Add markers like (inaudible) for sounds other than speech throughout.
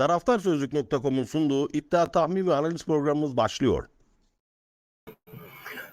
Taraftarsözlük.com'un sunduğu iddia tahmin ve analiz programımız başlıyor.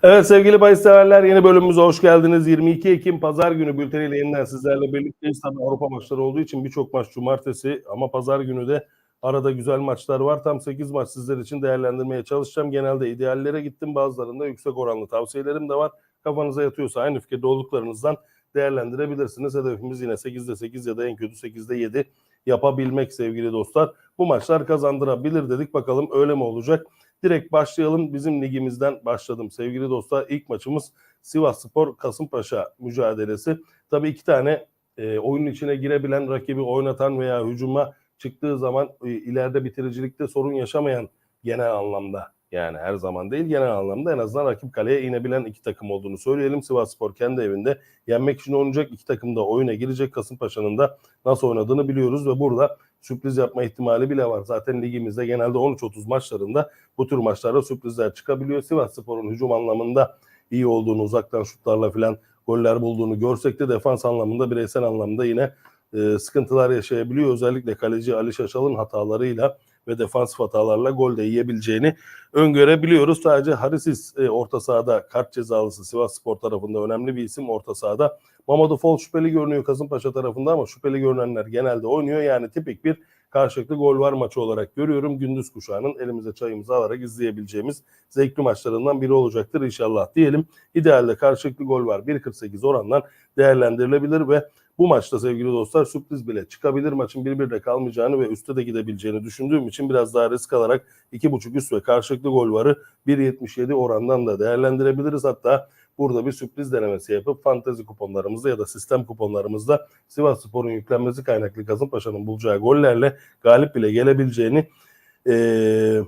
Evet sevgili bahis severler yeni bölümümüze hoş geldiniz. 22 Ekim Pazar günü bülteniyle yeniden sizlerle birlikteyiz. Tabii Avrupa maçları olduğu için birçok maç cumartesi ama Pazar günü de arada güzel maçlar var. Tam 8 maç sizler için değerlendirmeye çalışacağım. Genelde ideallere gittim. Bazılarında yüksek oranlı tavsiyelerim de var. Kafanıza yatıyorsa aynı fikirde olduklarınızdan değerlendirebilirsiniz. Hedefimiz yine 8'de 8 ya da en kötü 8'de 7 yapabilmek sevgili dostlar. Bu maçlar kazandırabilir dedik. Bakalım öyle mi olacak? Direkt başlayalım. Bizim ligimizden başladım sevgili dostlar. İlk maçımız Sivas Spor Kasımpaşa mücadelesi. Tabii iki tane e, oyunun içine girebilen rakibi oynatan veya hücuma çıktığı zaman e, ileride bitiricilikte sorun yaşamayan genel anlamda yani her zaman değil genel anlamda en azından rakip kaleye inebilen iki takım olduğunu söyleyelim. Sivas Spor kendi evinde yenmek için oynayacak iki takım da oyuna girecek. Kasımpaşa'nın da nasıl oynadığını biliyoruz ve burada sürpriz yapma ihtimali bile var. Zaten ligimizde genelde 13-30 maçlarında bu tür maçlarda sürprizler çıkabiliyor. Sivas Spor'un hücum anlamında iyi olduğunu, uzaktan şutlarla falan goller bulduğunu görsek de defans anlamında, bireysel anlamda yine e, sıkıntılar yaşayabiliyor. Özellikle kaleci Ali Şaşal'ın hatalarıyla ve defansif hatalarla gol de yiyebileceğini öngörebiliyoruz. Sadece Harisis e, orta sahada kart cezalısı Sivas Spor tarafında önemli bir isim orta sahada. Mamadou Fall şüpheli görünüyor Kasımpaşa tarafında ama şüpheli görünenler genelde oynuyor. Yani tipik bir karşılıklı gol var maçı olarak görüyorum. Gündüz kuşağının elimize çayımızı alarak izleyebileceğimiz zevkli maçlarından biri olacaktır inşallah diyelim. İdealde karşılıklı gol var 1.48 orandan değerlendirilebilir ve bu maçta sevgili dostlar sürpriz bile çıkabilir. Maçın 1-1'de kalmayacağını ve üste de gidebileceğini düşündüğüm için biraz daha risk alarak 2.5 üst ve karşılıklı gol varı 1.77 orandan da değerlendirebiliriz. Hatta burada bir sürpriz denemesi yapıp fantezi kuponlarımızda ya da sistem kuponlarımızda Sivas Spor'un yüklenmesi kaynaklı Kasımpaşa'nın bulacağı gollerle galip bile gelebileceğini eee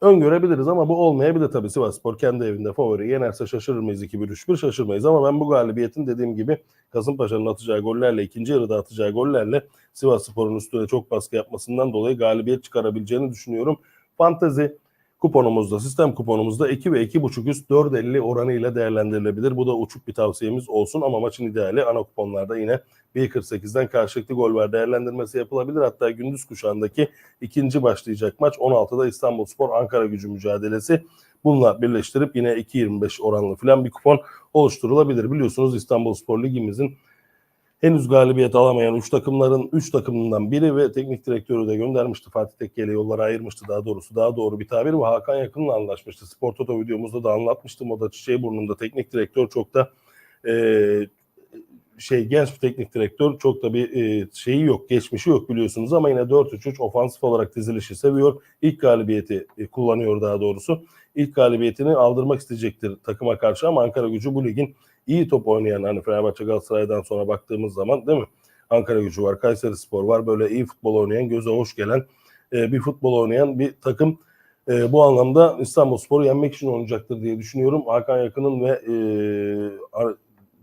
öngörebiliriz ama bu olmayabilir tabii Sivas Spor kendi evinde favori yenerse şaşırır mıyız 2-1-3-1 şaşırmayız ama ben bu galibiyetin dediğim gibi Kasımpaşa'nın atacağı gollerle ikinci yarıda atacağı gollerle Sivas Spor'un üstüne çok baskı yapmasından dolayı galibiyet çıkarabileceğini düşünüyorum. Fantezi kuponumuzda, sistem kuponumuzda 2 ve 2.5 üst 4.50 oranıyla değerlendirilebilir. Bu da uçuk bir tavsiyemiz olsun ama maçın ideali ana kuponlarda yine 1.48'den karşılıklı gol var değerlendirmesi yapılabilir. Hatta gündüz kuşağındaki ikinci başlayacak maç 16'da İstanbul Spor Ankara gücü mücadelesi. Bununla birleştirip yine 2.25 oranlı falan bir kupon oluşturulabilir. Biliyorsunuz İstanbul Spor Ligimizin henüz galibiyet alamayan 3 takımların 3 takımından biri ve teknik direktörü de göndermişti. Fatih Tekke'yle yollara ayırmıştı daha doğrusu. Daha doğru bir tabir ve Hakan Yakın'la anlaşmıştı. Spor Toto videomuzda da anlatmıştım. O da Çiçeğiburnu'nda teknik direktör çok da e, şey genç bir teknik direktör çok da bir e, şeyi yok, geçmişi yok biliyorsunuz ama yine 4-3-3 ofansif olarak dizilişi seviyor. İlk galibiyeti e, kullanıyor daha doğrusu. İlk galibiyetini aldırmak isteyecektir takıma karşı ama Ankara Gücü bu ligin iyi top oynayan hani Fenerbahçe Galatasaray'dan sonra baktığımız zaman değil mi? Ankara Gücü var, Kayseri Spor var. Böyle iyi futbol oynayan, göze hoş gelen e, bir futbol oynayan bir takım. E, bu anlamda İstanbul Spor'u yenmek için oynayacaktır diye düşünüyorum. Hakan Yakın'ın ve e,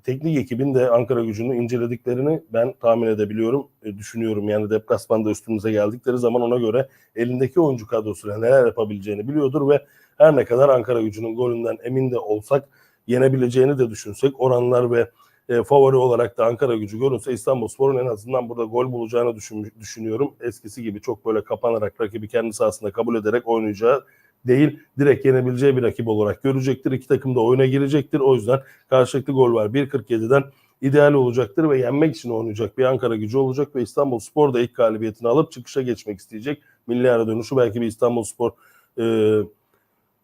teknik ekibin de Ankara gücünü incelediklerini ben tahmin edebiliyorum, e, düşünüyorum. Yani deplasmanda üstümüze geldikleri zaman ona göre elindeki oyuncu kadrosuyla neler yapabileceğini biliyordur ve her ne kadar Ankara gücünün golünden emin de olsak yenebileceğini de düşünsek oranlar ve e, favori olarak da Ankara gücü görünse İstanbul Spor'un en azından burada gol bulacağını düşün, düşünüyorum. Eskisi gibi çok böyle kapanarak rakibi kendi sahasında kabul ederek oynayacağı değil direkt yenebileceği bir rakip olarak görecektir. İki takım da oyuna girecektir. O yüzden karşılıklı gol var. 1.47'den ideal olacaktır ve yenmek için oynayacak bir Ankara gücü olacak ve İstanbul Spor da ilk galibiyetini alıp çıkışa geçmek isteyecek. Milli ara dönüşü belki bir İstanbul Spor e,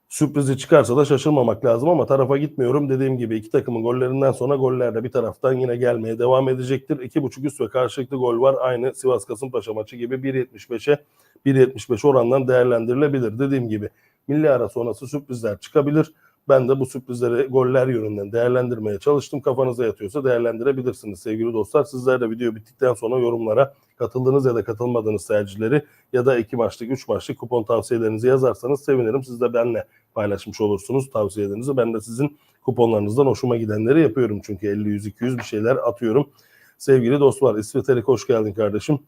sürprizi çıkarsa da şaşırmamak lazım ama tarafa gitmiyorum. Dediğim gibi iki takımın gollerinden sonra goller de bir taraftan yine gelmeye devam edecektir. 2.5 üst ve karşılıklı gol var. Aynı Sivas Kasımpaşa maçı gibi 1.75'e 1.75 orandan değerlendirilebilir. Dediğim gibi milli ara sonrası sürprizler çıkabilir. Ben de bu sürprizleri goller yönünden değerlendirmeye çalıştım. Kafanıza yatıyorsa değerlendirebilirsiniz sevgili dostlar. Sizler de video bittikten sonra yorumlara katıldığınız ya da katılmadığınız tercihleri ya da iki maçlık, üç maçlık kupon tavsiyelerinizi yazarsanız sevinirim. Siz de benimle paylaşmış olursunuz tavsiyelerinizi. Ben de sizin kuponlarınızdan hoşuma gidenleri yapıyorum. Çünkü 50, 100, 200 bir şeyler atıyorum. Sevgili dostlar, İsvetelik hoş geldin kardeşim.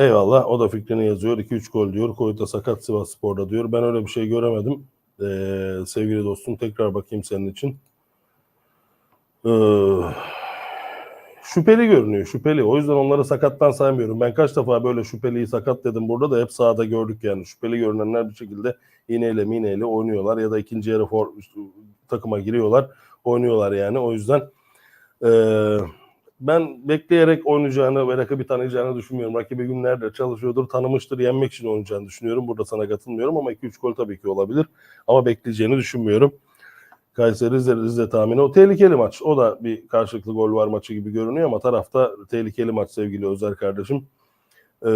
Eyvallah. O da fikrini yazıyor. 2-3 gol diyor. Koyuta sakat Sivas Spor'da diyor. Ben öyle bir şey göremedim. Ee, sevgili dostum tekrar bakayım senin için. Ee, şüpheli görünüyor. Şüpheli. O yüzden onları sakattan saymıyorum. Ben kaç defa böyle şüpheliyi sakat dedim. Burada da hep sahada gördük yani. Şüpheli görünenler bir şekilde iğneyle mineyle oynuyorlar ya da ikinci yarı for, takıma giriyorlar. Oynuyorlar yani. O yüzden eee, ben bekleyerek oynayacağını ve rakibi tanıyacağını düşünmüyorum. Rakibi günlerdir çalışıyordur, tanımıştır, yenmek için oynayacağını düşünüyorum. Burada sana katılmıyorum ama 2-3 gol tabii ki olabilir. Ama bekleyeceğini düşünmüyorum. Kayseri Rize, Rize tahmini. O tehlikeli maç. O da bir karşılıklı gol var maçı gibi görünüyor ama tarafta tehlikeli maç sevgili Özer kardeşim. Ee,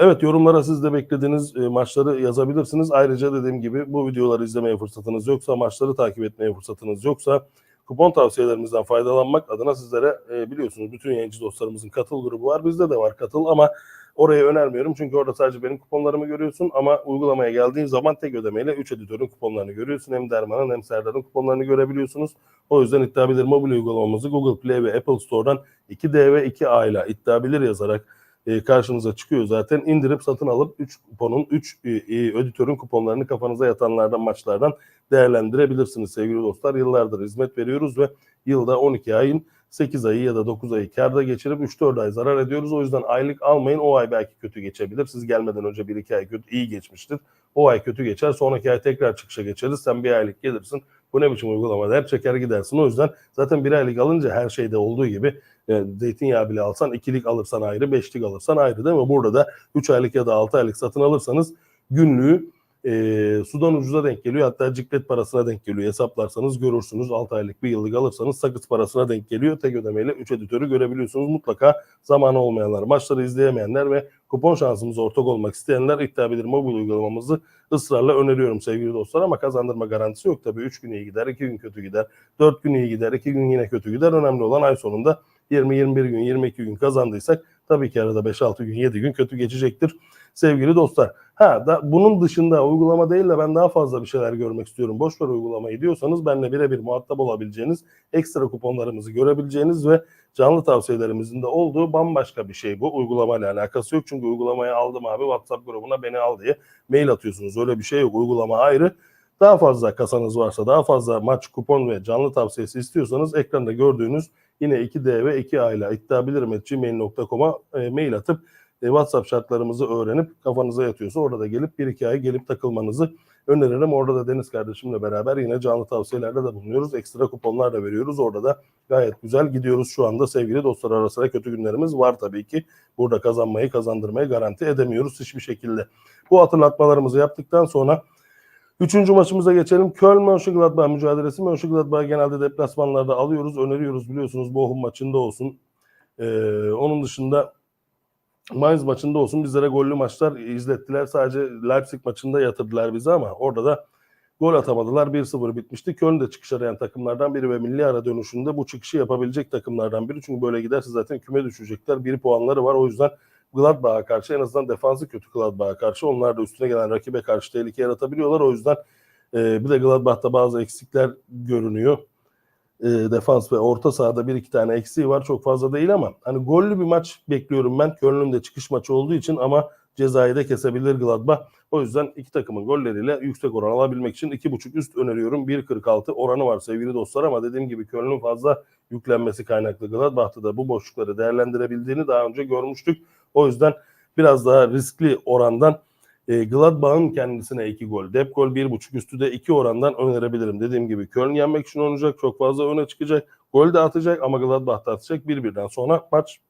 evet yorumlara siz de beklediğiniz e, maçları yazabilirsiniz. Ayrıca dediğim gibi bu videoları izlemeye fırsatınız yoksa, maçları takip etmeye fırsatınız yoksa kupon tavsiyelerimizden faydalanmak adına sizlere e, biliyorsunuz bütün yayıncı dostlarımızın katıl grubu var. Bizde de var katıl ama oraya önermiyorum. Çünkü orada sadece benim kuponlarımı görüyorsun ama uygulamaya geldiğin zaman tek ödemeyle 3 editörün kuponlarını görüyorsun. Hem Derman'ın hem Serdar'ın kuponlarını görebiliyorsunuz. O yüzden iddia bilir mobil uygulamamızı Google Play ve Apple Store'dan 2D ve 2A ile iddia bilir yazarak e, karşınıza çıkıyor zaten. İndirip satın alıp 3 kuponun 3 e, e, kuponlarını kafanıza yatanlardan maçlardan değerlendirebilirsiniz sevgili dostlar. Yıllardır hizmet veriyoruz ve yılda 12 ayın 8 ayı ya da 9 ayı karda geçirip 3-4 ay zarar ediyoruz. O yüzden aylık almayın. O ay belki kötü geçebilir. Siz gelmeden önce 1-2 ay kötü, iyi geçmiştir. O ay kötü geçer. Sonraki ay tekrar çıkışa geçeriz. Sen bir aylık gelirsin. Bu ne biçim uygulama der çeker gidersin. O yüzden zaten bir aylık alınca her şeyde olduğu gibi yani zeytinyağı bile alsan ikilik alırsan ayrı, beşlik alırsan ayrı değil mi? Burada da 3 aylık ya da 6 aylık satın alırsanız günlüğü e, sudan ucuza denk geliyor. Hatta ciklet parasına denk geliyor. Hesaplarsanız görürsünüz. 6 aylık bir yıllık alırsanız sakız parasına denk geliyor. Tek ödemeyle 3 editörü görebiliyorsunuz. Mutlaka zamanı olmayanlar, maçları izleyemeyenler ve kupon şansımıza ortak olmak isteyenler iddia mobil uygulamamızı ısrarla öneriyorum sevgili dostlar ama kazandırma garantisi yok tabii. 3 gün iyi gider, 2 gün kötü gider, 4 gün iyi gider, 2 gün yine kötü gider. Önemli olan ay sonunda 20-21 gün, 22 gün kazandıysak tabii ki arada 5-6 gün, 7 gün kötü geçecektir sevgili dostlar. Ha da bunun dışında uygulama değil de ben daha fazla bir şeyler görmek istiyorum. Boş ver uygulamayı diyorsanız benimle birebir muhatap olabileceğiniz, ekstra kuponlarımızı görebileceğiniz ve canlı tavsiyelerimizin de olduğu bambaşka bir şey bu. Uygulamayla alakası yok. Çünkü uygulamayı aldım abi WhatsApp grubuna beni al diye mail atıyorsunuz. Öyle bir şey yok. Uygulama ayrı. Daha fazla kasanız varsa, daha fazla maç, kupon ve canlı tavsiyesi istiyorsanız ekranda gördüğünüz yine 2D ve 2A ile iddiabilirim.gmail.com'a e, mail atıp e, WhatsApp şartlarımızı öğrenip kafanıza yatıyorsa orada da gelip bir iki ay gelip takılmanızı öneririm. Orada da Deniz kardeşimle beraber yine canlı tavsiyelerde de bulunuyoruz. Ekstra kuponlar da veriyoruz. Orada da gayet güzel gidiyoruz şu anda sevgili dostlar arasında kötü günlerimiz var tabii ki. Burada kazanmayı kazandırmayı garanti edemiyoruz hiçbir şekilde. Bu hatırlatmalarımızı yaptıktan sonra Üçüncü maçımıza geçelim. Köln Mönchengladbach mücadelesi. Mönchengladbach genelde deplasmanlarda alıyoruz, öneriyoruz biliyorsunuz Bochum maçında olsun. Ee, onun dışında Mainz maçında olsun bizlere gollü maçlar izlettiler. Sadece Leipzig maçında yatırdılar bizi ama orada da gol atamadılar. 1-0 bitmişti. Köln de çıkış arayan takımlardan biri ve milli ara dönüşünde bu çıkışı yapabilecek takımlardan biri. Çünkü böyle giderse zaten küme düşecekler. Bir puanları var. O yüzden Gladbach'a karşı en azından defansı kötü Gladbach'a karşı. Onlar da üstüne gelen rakibe karşı tehlike yaratabiliyorlar. O yüzden e, bir de Gladbach'ta bazı eksikler görünüyor. E, defans ve orta sahada bir iki tane eksiği var. Çok fazla değil ama hani gollü bir maç bekliyorum ben. Köln'ün de çıkış maçı olduğu için ama cezayı da kesebilir Gladbach. O yüzden iki takımın golleriyle yüksek oran alabilmek için 2.5 üst öneriyorum. 1.46 oranı var sevgili dostlar ama dediğim gibi Köln'ün fazla yüklenmesi kaynaklı Gladbach'ta da bu boşlukları değerlendirebildiğini daha önce görmüştük. O yüzden biraz daha riskli orandan e, Gladbach'ın kendisine 2 gol, Dep gol 1.5 üstü de 2 orandan önerebilirim. Dediğim gibi Köln yenmek için oynayacak, çok fazla öne çıkacak. Gol de atacak ama Gladbach da atacak. 1-1'den sonra maç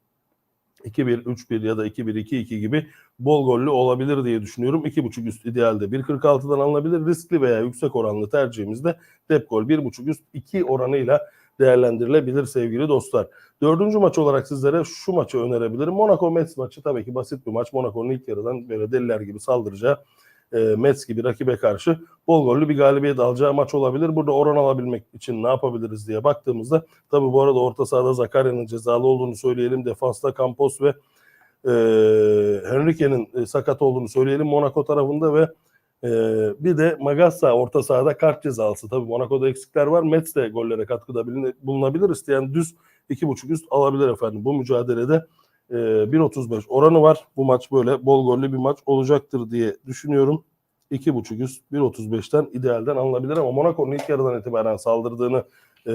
2-1, 3-1 ya da 2-1, 2-2 gibi bol gollü olabilir diye düşünüyorum. 2.5 üst idealde 1.46'dan alınabilir. Riskli veya yüksek oranlı tercihimizde Dep gol 1.5 üst 2 oranıyla değerlendirilebilir sevgili dostlar. Dördüncü maç olarak sizlere şu maçı önerebilirim. Monaco Mets maçı tabii ki basit bir maç. Monaco'nun ilk yarıdan böyle deliler gibi saldıracağı e, Mets gibi rakibe karşı bol gollü bir galibiyet alacağı maç olabilir. Burada oran alabilmek için ne yapabiliriz diye baktığımızda tabii bu arada orta sahada Zakarya'nın cezalı olduğunu söyleyelim. Defansta Campos ve e, Henrique'nin e, sakat olduğunu söyleyelim Monaco tarafında ve ee, bir de Magassa orta sahada kart cezası. Tabii Monaco'da eksikler var. Metz de gollere katkıda bulunabilir. İsteyen düz 2.5 üst alabilir efendim. Bu mücadelede e, 1.35 oranı var. Bu maç böyle bol gollü bir maç olacaktır diye düşünüyorum. 2.5 üst 1.35'ten idealden alınabilir ama Monaco'nun ilk yarıdan itibaren saldırdığını e,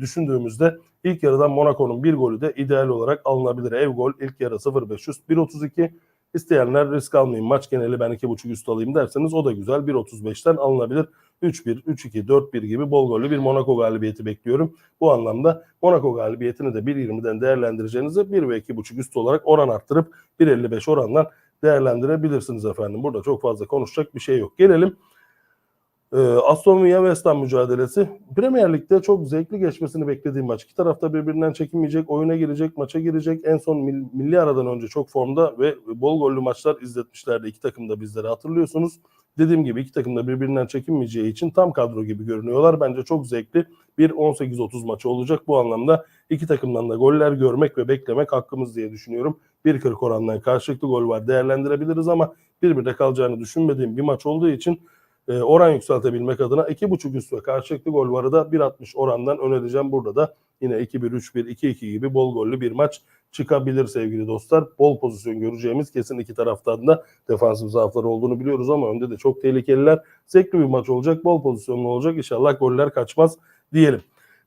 düşündüğümüzde ilk yarıdan Monaco'nun bir golü de ideal olarak alınabilir. Ev gol ilk yarı 0.500 1.32 İsteyenler risk almayın maç geneli ben 2.5 üst alayım derseniz o da güzel 1.35'ten alınabilir. 3-1, 3-2, 4-1 gibi bol gollü bir Monaco galibiyeti bekliyorum. Bu anlamda Monaco galibiyetini de 1.20'den değerlendireceğinizi 1 ve 2.5 üst olarak oran arttırıp 1.55 orandan değerlendirebilirsiniz efendim. Burada çok fazla konuşacak bir şey yok. Gelelim ee, Aston Villa West Ham mücadelesi. Premier Lig'de çok zevkli geçmesini beklediğim maç. İki tarafta birbirinden çekinmeyecek, oyuna girecek, maça girecek. En son mil- milli aradan önce çok formda ve bol gollü maçlar izletmişlerdi. İki takım da bizlere hatırlıyorsunuz. Dediğim gibi iki takım da birbirinden çekinmeyeceği için tam kadro gibi görünüyorlar. Bence çok zevkli bir 18-30 maçı olacak. Bu anlamda iki takımdan da goller görmek ve beklemek hakkımız diye düşünüyorum. 1.40 orandan karşılıklı gol var değerlendirebiliriz ama birbirine kalacağını düşünmediğim bir maç olduğu için e, oran yükseltebilmek adına 2.5 üst ve karşılıklı gol varı da 1.60 orandan önereceğim. Burada da yine 2-1, 3-1, 2-2 gibi bol gollü bir maç çıkabilir sevgili dostlar. Bol pozisyon göreceğimiz kesin iki taraftan da defansif zaafları olduğunu biliyoruz ama önde de çok tehlikeliler. Zevkli bir maç olacak, bol pozisyonlu olacak. İnşallah goller kaçmaz diyelim.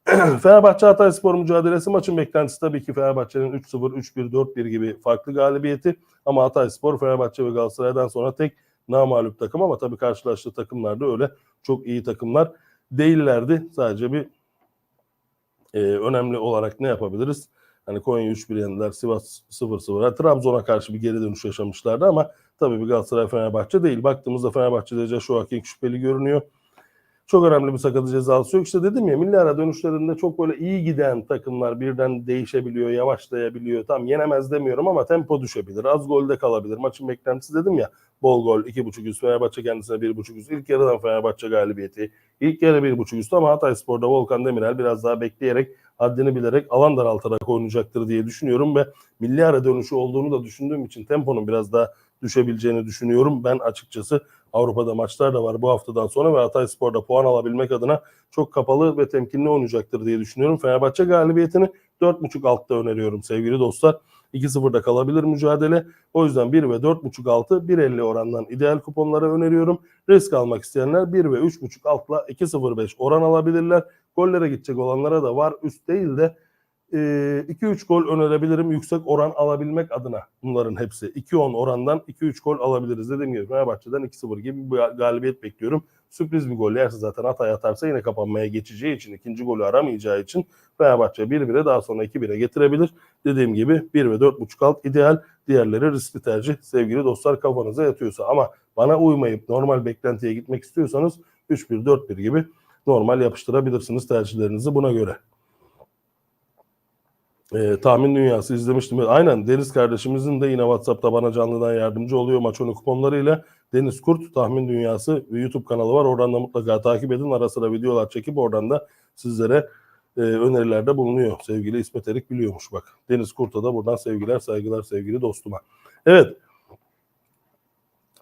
(clears throat) Fenerbahçe Hatay Spor mücadelesi maçın beklentisi tabii ki Fenerbahçe'nin 3-0, 3-1, 4-1 gibi farklı galibiyeti. Ama Hatay Spor Fenerbahçe ve Galatasaray'dan sonra tek namalup takım ama tabii karşılaştığı takımlar da öyle çok iyi takımlar değillerdi. Sadece bir e, önemli olarak ne yapabiliriz? Hani Konya 3-1 yendiler, Sivas 0-0. Ha, Trabzon'a karşı bir geri dönüş yaşamışlardı ama tabii bir Galatasaray Fenerbahçe değil. Baktığımızda Fenerbahçe'de Joshua King şüpheli görünüyor. Çok önemli bir sakatı cezası yok. İşte dedim ya milli ara dönüşlerinde çok böyle iyi giden takımlar birden değişebiliyor, yavaşlayabiliyor. Tam yenemez demiyorum ama tempo düşebilir. Az golde kalabilir. Maçın beklentisi dedim ya bol gol 2.5 üst Fenerbahçe kendisine 1.5 üst. İlk yarıdan Fenerbahçe galibiyeti. İlk yarı 1.5 üst ama Hatay Spor'da Volkan Demirel biraz daha bekleyerek haddini bilerek alan daraltarak oynayacaktır diye düşünüyorum ve milli ara dönüşü olduğunu da düşündüğüm için temponun biraz daha düşebileceğini düşünüyorum. Ben açıkçası Avrupa'da maçlar da var bu haftadan sonra ve Hatay Spor'da puan alabilmek adına çok kapalı ve temkinli oynayacaktır diye düşünüyorum. Fenerbahçe galibiyetini 4.5 altta öneriyorum sevgili dostlar. 2-0'da kalabilir mücadele. O yüzden 1 ve 4.5 altı 1.50 orandan ideal kuponlara öneriyorum. Risk almak isteyenler 1 ve 3.5 altla 2.05 oran alabilirler. Gollere gidecek olanlara da var. Üst değil de 2-3 gol önerebilirim yüksek oran alabilmek adına bunların hepsi. 2-10 orandan 2-3 gol alabiliriz. Dediğim gibi Fenerbahçe'den 2-0 gibi bir galibiyet bekliyorum. Sürpriz bir gol yerse zaten Hatay atarsa yine kapanmaya geçeceği için ikinci golü aramayacağı için Fenerbahçe 1-1'e daha sonra 2-1'e getirebilir. Dediğim gibi 1 ve 4.5 alt ideal. Diğerleri riskli tercih. Sevgili dostlar kafanıza yatıyorsa ama bana uymayıp normal beklentiye gitmek istiyorsanız 3-1 4-1 gibi normal yapıştırabilirsiniz tercihlerinizi buna göre. Ee, tahmin dünyası izlemiştim. Aynen Deniz kardeşimizin de yine WhatsApp'ta bana canlıdan yardımcı oluyor maç onu kuponlarıyla. Deniz Kurt tahmin dünyası YouTube kanalı var. Oradan da mutlaka takip edin. Ara sıra videolar çekip oradan da sizlere e, önerilerde bulunuyor. Sevgili İsmet Erik biliyormuş bak. Deniz Kurt'a da buradan sevgiler saygılar sevgili dostuma. Evet.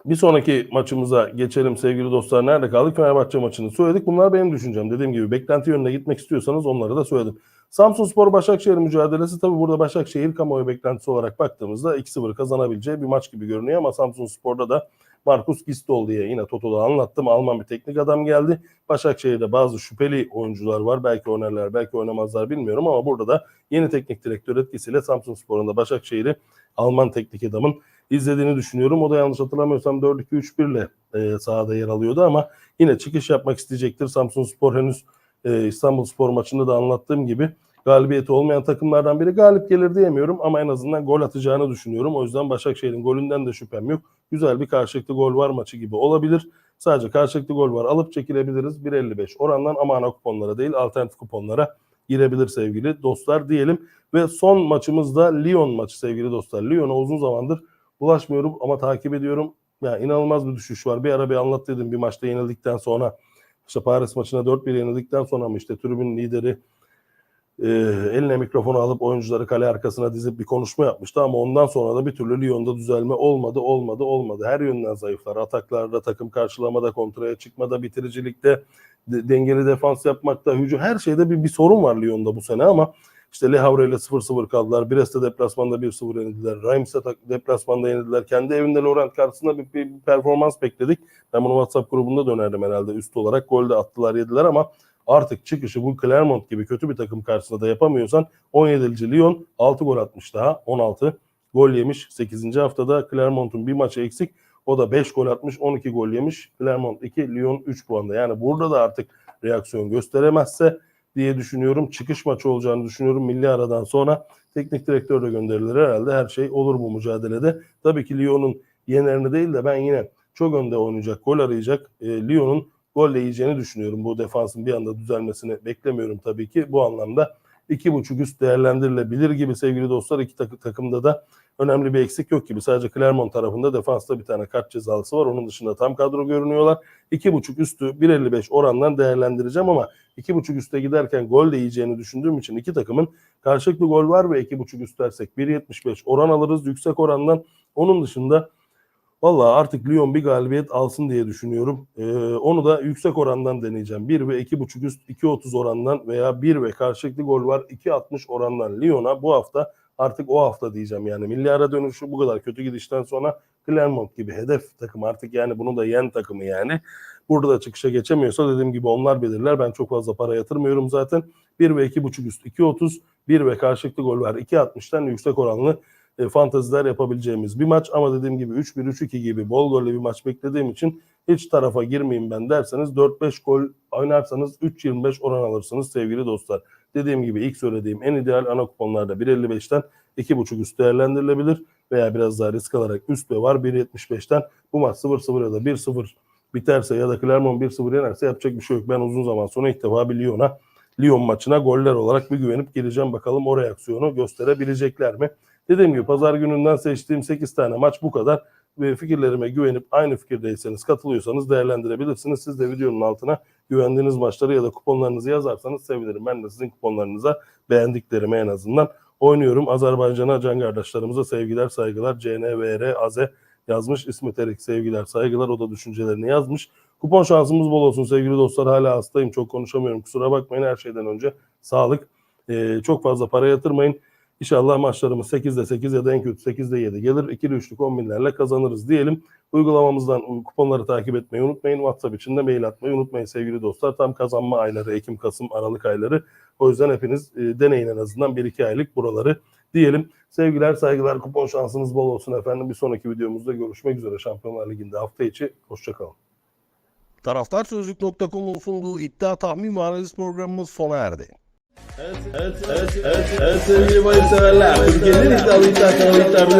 Bir sonraki maçımıza geçelim sevgili dostlar. Nerede kaldık? Fenerbahçe maçını söyledik. Bunlar benim düşüncem. Dediğim gibi beklenti yönüne gitmek istiyorsanız onları da söyledim. Samsun Spor Başakşehir mücadelesi tabi burada Başakşehir kamuoyu beklentisi olarak baktığımızda 2-0 kazanabileceği bir maç gibi görünüyor ama Samsun Spor'da da Markus Gistol diye yine Toto'da anlattım. Alman bir teknik adam geldi. Başakşehir'de bazı şüpheli oyuncular var. Belki oynarlar, belki oynamazlar bilmiyorum ama burada da yeni teknik direktör etkisiyle Samsun Spor'un da Başakşehir'i Alman teknik adamın izlediğini düşünüyorum. O da yanlış hatırlamıyorsam 4-2-3-1 ile e, sahada yer alıyordu ama yine çıkış yapmak isteyecektir. Samsun Spor henüz e, İstanbul Spor maçında da anlattığım gibi galibiyeti olmayan takımlardan biri galip gelir diyemiyorum ama en azından gol atacağını düşünüyorum. O yüzden Başakşehir'in golünden de şüphem yok. Güzel bir karşılıklı gol var maçı gibi olabilir. Sadece karşılıklı gol var alıp çekilebiliriz 1.55 orandan ama ana kuponlara değil alternatif kuponlara girebilir sevgili dostlar diyelim. Ve son maçımız da Lyon maçı sevgili dostlar. Lyon'a uzun zamandır ulaşmıyorum ama takip ediyorum. Yani inanılmaz bir düşüş var. Bir ara bir anlat dedim bir maçta yenildikten sonra işte Paris maçına 4-1 yenildikten sonra mı işte tribün lideri e, eline mikrofonu alıp oyuncuları kale arkasına dizip bir konuşma yapmıştı ama ondan sonra da bir türlü Lyon'da düzelme olmadı, olmadı, olmadı. Her yönden zayıflar. Ataklarda, takım karşılamada, kontraya çıkmada, bitiricilikte, de, dengeli defans yapmakta, hücum her şeyde bir, bir sorun var Lyon'da bu sene ama işte Le Havre ile 0-0 kaldılar. Brest'te deplasmanda 1-0 yenildiler. Reims'e deplasmanda yenildiler. Kendi evinde Laurent karşısında bir, bir performans bekledik. Ben bunu WhatsApp grubunda dönerdim herhalde üst olarak. Gol de attılar yediler ama artık çıkışı bu Clermont gibi kötü bir takım karşısında da yapamıyorsan 17. Lyon 6 gol atmış daha 16 gol yemiş 8. haftada Clermont'un bir maçı eksik o da 5 gol atmış 12 gol yemiş Clermont 2 Lyon 3 puanda yani burada da artık reaksiyon gösteremezse diye düşünüyorum çıkış maçı olacağını düşünüyorum milli aradan sonra teknik direktör de gönderilir herhalde her şey olur bu mücadelede tabii ki Lyon'un yenerini değil de ben yine çok önde oynayacak gol arayacak e, Lyon'un golle yiyeceğini düşünüyorum. Bu defansın bir anda düzelmesini beklemiyorum tabii ki. Bu anlamda iki buçuk üst değerlendirilebilir gibi sevgili dostlar. iki takı, takımda da önemli bir eksik yok gibi. Sadece Clermont tarafında defansta bir tane kart cezalısı var. Onun dışında tam kadro görünüyorlar. İki buçuk üstü 1.55 orandan değerlendireceğim ama iki buçuk üste giderken gol de yiyeceğini düşündüğüm için iki takımın karşılıklı gol var ve iki buçuk üst dersek 1.75 oran alırız yüksek orandan. Onun dışında Valla artık Lyon bir galibiyet alsın diye düşünüyorum. Ee, onu da yüksek orandan deneyeceğim. 1 ve 2.5 üst 2.30 orandan veya 1 ve karşılıklı gol var 2.60 orandan Lyon'a bu hafta artık o hafta diyeceğim yani. Milli ara dönüşü bu kadar kötü gidişten sonra Clermont gibi hedef takım artık yani bunu da yen takımı yani. Burada da çıkışa geçemiyorsa dediğim gibi onlar belirler. Ben çok fazla para yatırmıyorum zaten. 1 ve 2.5 üst 2.30 1 ve karşılıklı gol var 2.60'tan yüksek oranlı e, fanteziler yapabileceğimiz bir maç ama dediğim gibi 3-1 3-2 gibi bol gollü bir maç beklediğim için hiç tarafa girmeyeyim ben derseniz 4-5 gol oynarsanız 3-25 oran alırsınız sevgili dostlar. Dediğim gibi ilk söylediğim en ideal ana kuponlarda 1.55'ten 2.5 üst değerlendirilebilir veya biraz daha risk alarak üst ve var 1.75'ten bu maç 0-0 ya da 1-0 biterse ya da Clermont 1-0 yenerse yapacak bir şey yok. Ben uzun zaman sonra ilk defa bir Lyon'a Lyon maçına goller olarak bir güvenip gireceğim. Bakalım o reaksiyonu gösterebilecekler mi? Dediğim gibi pazar gününden seçtiğim 8 tane maç bu kadar. Ve fikirlerime güvenip aynı fikirdeyseniz katılıyorsanız değerlendirebilirsiniz. Siz de videonun altına güvendiğiniz maçları ya da kuponlarınızı yazarsanız sevinirim. Ben de sizin kuponlarınıza beğendiklerimi en azından oynuyorum. Azerbaycan'a can kardeşlerimize sevgiler saygılar. CNVR Aze yazmış. İsmet Erik sevgiler saygılar. O da düşüncelerini yazmış. Kupon şansımız bol olsun sevgili dostlar. Hala hastayım çok konuşamıyorum. Kusura bakmayın her şeyden önce. Sağlık. Ee, çok fazla para yatırmayın. İnşallah maçlarımız 8'de 8 ya da en kötü 8'de 7 gelir. İkili üçlü kombinlerle kazanırız diyelim. Uygulamamızdan kuponları takip etmeyi unutmayın. WhatsApp için de mail atmayı unutmayın sevgili dostlar. Tam kazanma ayları Ekim, Kasım, Aralık ayları. O yüzden hepiniz e, deneyin en azından 1-2 aylık buraları diyelim. Sevgiler, saygılar, kupon şansınız bol olsun efendim. Bir sonraki videomuzda görüşmek üzere Şampiyonlar Ligi'nde hafta içi. Hoşçakalın. Taraftarsözlük.com'un sunduğu iddia tahmin ve analiz programımız sona erdi. Evet, evet, evet, evet, sevgili bayım severler. Türkiye'nin iddialı iddia kanalı iddia